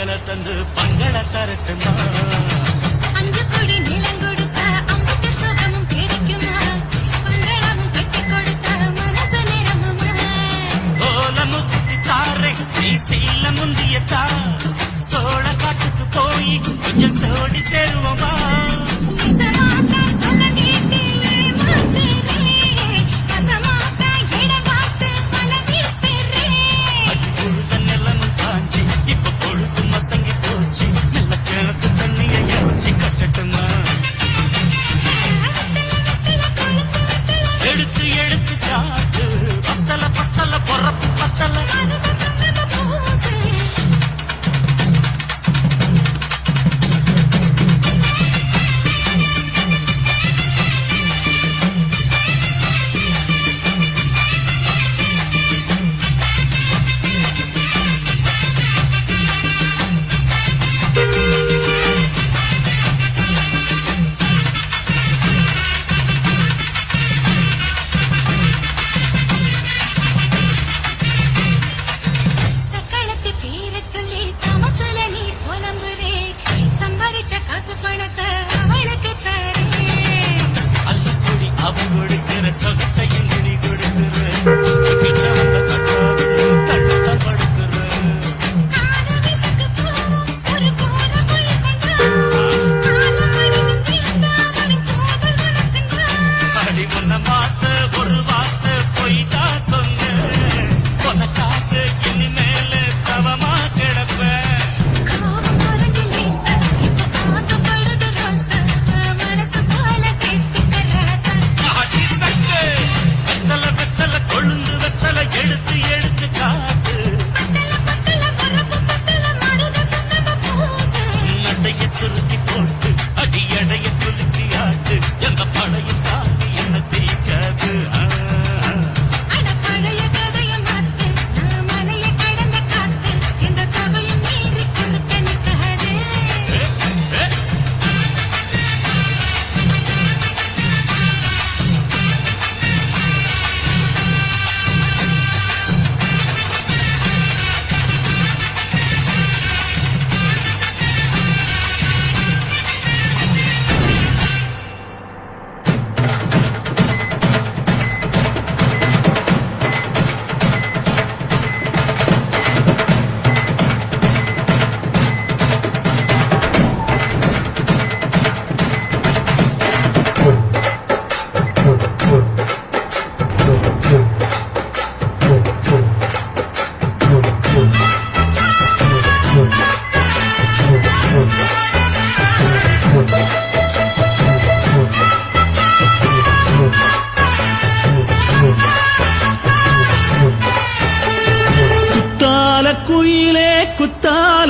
பங்கன தந்து பங்கன தரட்டுமா அஞ்சு கொடி நிலம் கொடுத்த அம்புக்கு சுகமும் கிடைக்குமா? பங்களமும் கட்டி கொடுத்த மனசு நிரம்புமா? ஓலமு குத்தி தாரை நீ சோழ காட்டுக்கு போய் கொஞ்சம் சோடி சேருவோமா?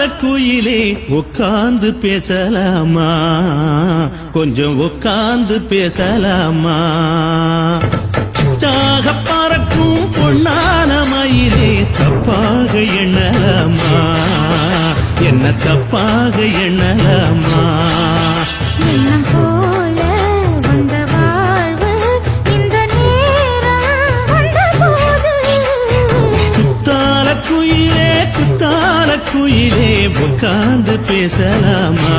ஓலக்குயிலே உட்காந்து பேசலாமா? கொஞ்சம் உட்காந்து பேசலாமா? தாக பறக்கும் பொன்னான மயிலே தப்பாக எண்ணலாமா? என்ன தப்பாக எண்ணலாமா? உயிரே உட்கார்ந்து பேசலாமா?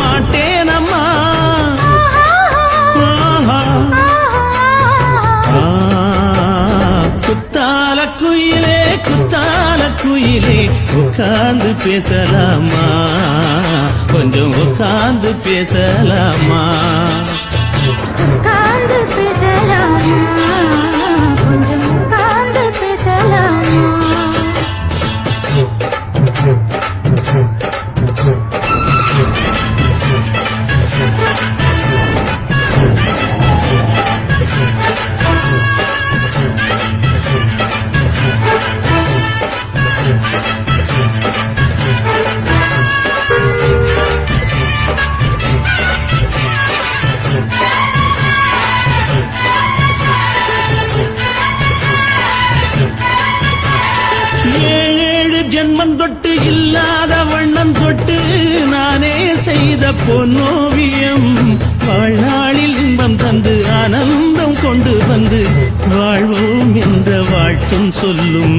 மாட்டேனம்மா. ஆஹா. குத்தால குயிலே குத்தால குயிலே உட்கார்ந்து பேசலாமா? கொஞ்சம் உட்கார்ந்து பேசலாமா? உட்கார்ந்து பேசலாமா? பொன்னோவியம் வாழ்நாளில் இன்பம் தந்து ஆனந்தம் கொண்டு வந்து வாழ்வோம் என்ற வாழ்த்தும் சொல்லும்.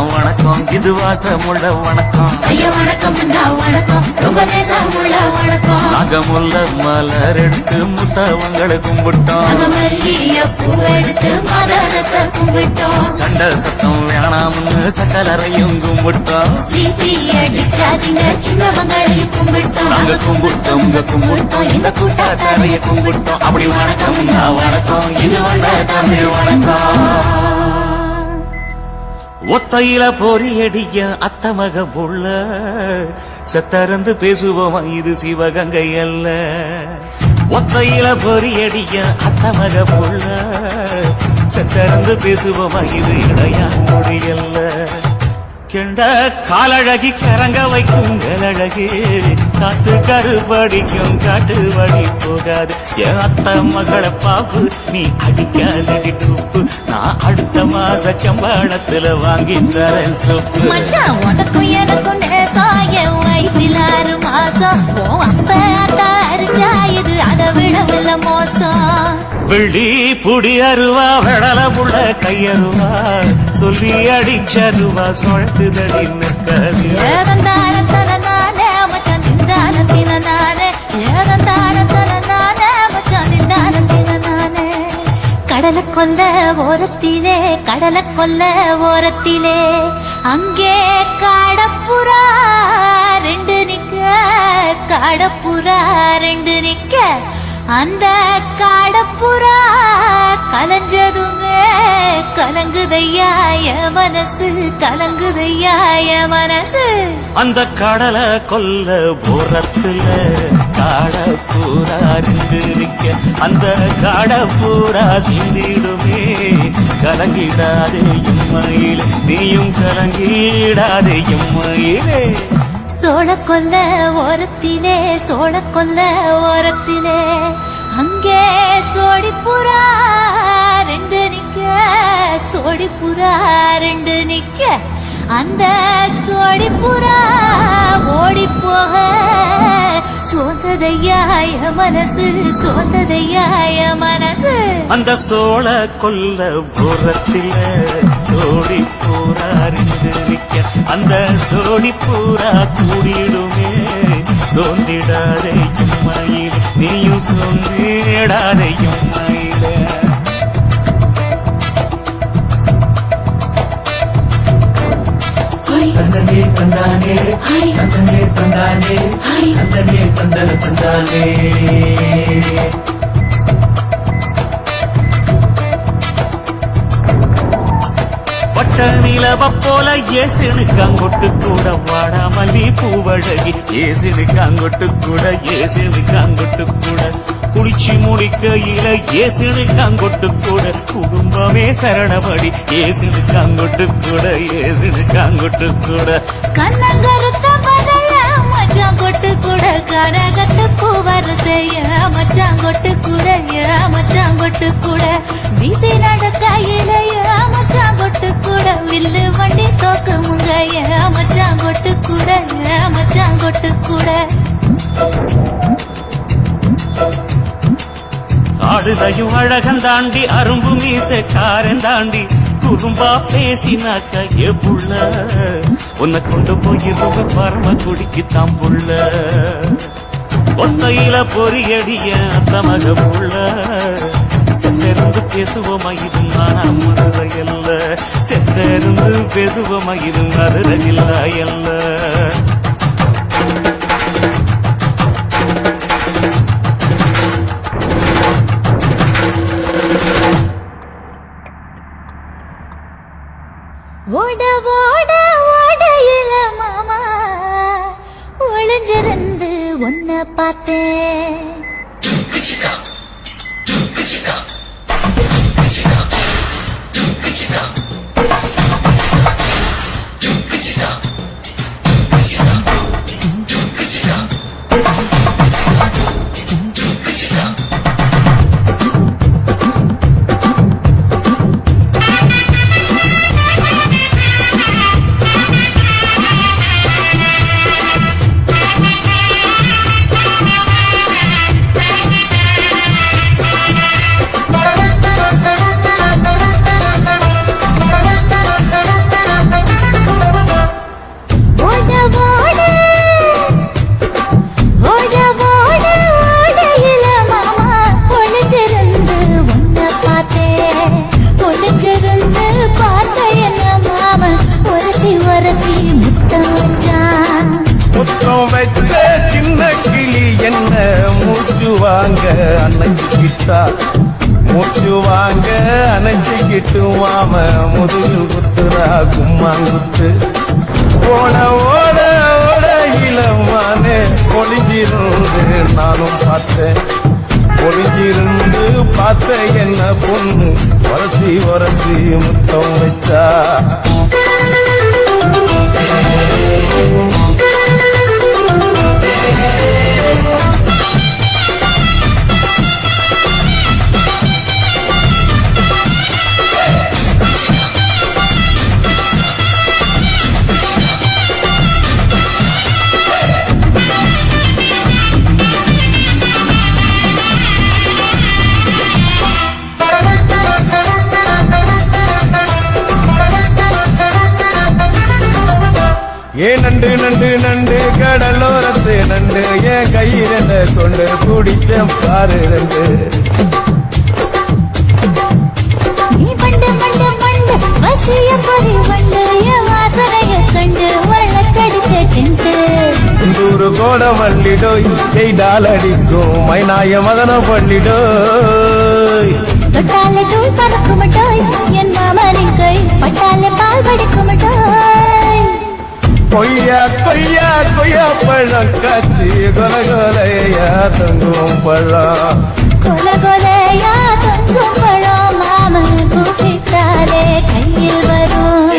வணக்கம் இது வாசமுள்ள வணக்கம். வணக்கம் வணக்கம். வணக்கம். முல்ல மலர் எடுத்து முத்தவங்களை கும்பிட்டோம். சண்டை சத்தம் வேணாம்னு சக்கலரையும் கும்பிட்டோம். நாங்க கும்பிட்டோம். இங்க கும்பிட்டோம். இந்த கூட்டாத்தாரைய கும்பிட்டோம். அப்படி வணக்கம்னா வணக்கம். இது வந்த தமிழ் வணக்கம். ஒத்தையில பொறியடிய அத்தமக புள்ள. செத்தறந்து பேசுவோமா இது சிவகங்கை அல்ல. ஒத்தையில பொறியடிய அத்தமக புள்ள. செத்தறந்து பேசுவோமா இது இடையாங்குடி அல்ல. கெண்ட காலழகி கரங்க வைக்கும் கலழகு காத்து கருபடிக்கும் காட்டு வழி போகாது. என் அத்த மகளை பாப்பு நீ அடிக்காதடி டூப்பு. நான் அடுத்த மாச சம்பளத்துல வாங்கி தரேன் சொப்பு. உனக்கும் எனக்கும் வயிற்றில் ஆறு மாசம். அப்ப அத்தா அரிஞ்சா இது அதை விடவில்ல மோசம். வெள்ளி புடி அருவா வெடல புள்ள கையருவா சொல்லி அடிச்சருவா சுழட்டுதடி நிற்காது. கடலை கொல்ல ஓரத்திலே கடலை கொல்ல ஓரத்திலே. அங்கே காடப்புறா ரெண்டு நிக்க காடப்புறா ரெண்டு நிக்க. அந்த காடப்புறா கலஞ்சதுமே கலங்குதையா என் மனசு கலங்குதையா என் மனசு. அந்த கடலை கொல்ல புறத்துல காடப்பூரா பூரா அந்த காடப்பூரா சிந்திடுமே கலங்கிடாதே எம்மையில். நீயும் கலங்கிடாதே எம்மையிலே. சோழ கொல்ல ஓரத்திலே சோழ கொல்ல ஓரத்திலே. அங்கே சோடிப்புறா ரெண்டு நிக்க. சோடிப்புறா ரெண்டு நிக்க. அந்த சோடிப்புறா ஓடி போக சோந்ததையாய மனசு சோந்ததையாய மனசு. அந்த சோழ கொல்ல ஓரத்திலே சோடி போறா அந்த சோடி பூரா கூடிடுமே. சோந்திடாதே எம்மையில் நீயும் சோந்திடாதே எம்மையில தந்தனே தந்தானே தந்தனே தந்தானே தந்தனே தந்தன தந்தானே. பட்ட நிலவ போல ஏசெடுக்காங்கொட்டு கூட வாடாமல்லி பூவழகி ஏசெடுக்காங்கொட்டு கூட ஏசெடுக்காங்கொட்டு கூட. குளிச்சு முடிக்கையில ஏசெடுக்காங்கொட்டு கூட. குடும்பமே சரணபடி ஏசெடுக்காங்கொட்டு கூட ஏசெடுக்காங்கொட்டு கூட. கண்ணங்கருத்த மச்சான் கொட்டு கூட கரகத்து பூவரசைய மச்சான் கொட்டு கூட மச்சாங்கொட்டு கூட வீசி நடக்க ஏ மச்சாங்கொட்டு கூட வில்லு வண்டி தோக்கு முங்க ஏ கூட மச்சாங்கொட்டு கூட ஆடுதையும் அழகன் தாண்டி அரும்பு மீசக்காரன் தாண்டி குறும்பா பேசினாக்க ஏ புள்ள உன்னை கொண்டு போய் ரொம்ப பரம குடிக்கு தம்புள்ள ஒத்தையில பொறியடிய தமக புள்ள. செத்தருந்து பேசுவோமா இது நான் மதுரை அல்ல செத்தருந்து பேசுவோமா இது மதுரை இல்ல உன்னை வாங்க அணைச்சிக்கிட்டா. மூச்சு வாங்க அணைச்சிக்கிட்டு மாம முதுகு கும்மா இருந்து போன ஓட ஓட இளமானே ஒளிஞ்சிருந்து நானும் பார்த்தேன். ஒளிஞ்சிருந்து பார்த்த என்ன பொண்ணு? வரசி வரசி முத்தம் வச்சா. ஏ நண்டு நண்டு நண்டு கடலோரத்து நண்டு என் கையிரண்ட கொண்டு குடிச்ச பாரு ரெண்டு நூறு கோட மல்லிடோய் செய்தால் அடிக்கும் மைனாய மதன பள்ளிடோய் தொட்டாலே தூள் பறக்கும் மிட்டாய் என் மாமனின் கை பட்டாலே பால் வடிக்கும் மிட்டாய் கொய்யா கொய்யா கொய்யா பழம் காய்ச்சி கொலகொலையா தங்கும் பழம். கொலகொலையா தங்கும் பழம் மாமன் கூப்பிட்டாலே கையில் வரும்.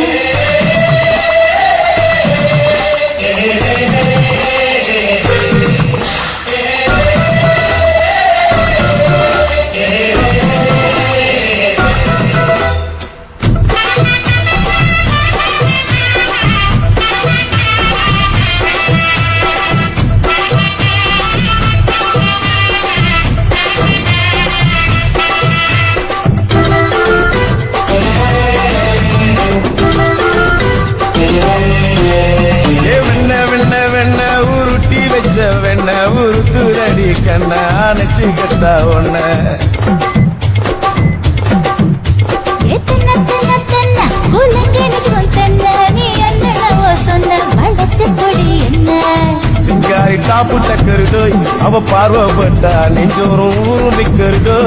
அவ பார்வப்பட்டா நெஞ்சோறும் உருமிக்கருடோ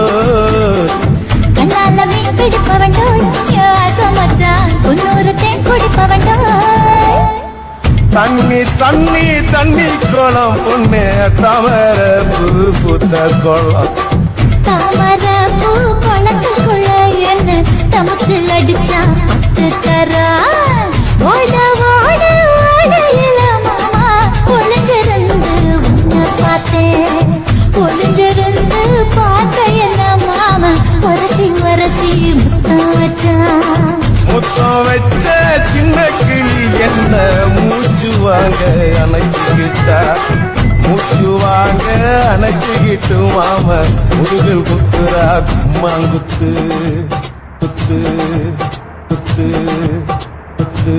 கண்ணால மீன் பிடிப்பவண்டோய் மச்சான் குன்னூறு தேன் குடிப்பவண்டோய் தண்ணி தண்ணி தண்ணி குளம் பொண்ணு தவற பூ பூத்த குளம். தாமர பூ குளத்துக்குள்ள என்ன? தமக்கு அடிச்சான் பத்து தரா. அணைச்சுக்கிட்டா மூச்சு வாங்க அணைச்சுக்கிட்டு மாம முதுகில் குத்துரா கும்மாங்குத்து குத்து குத்து குத்து.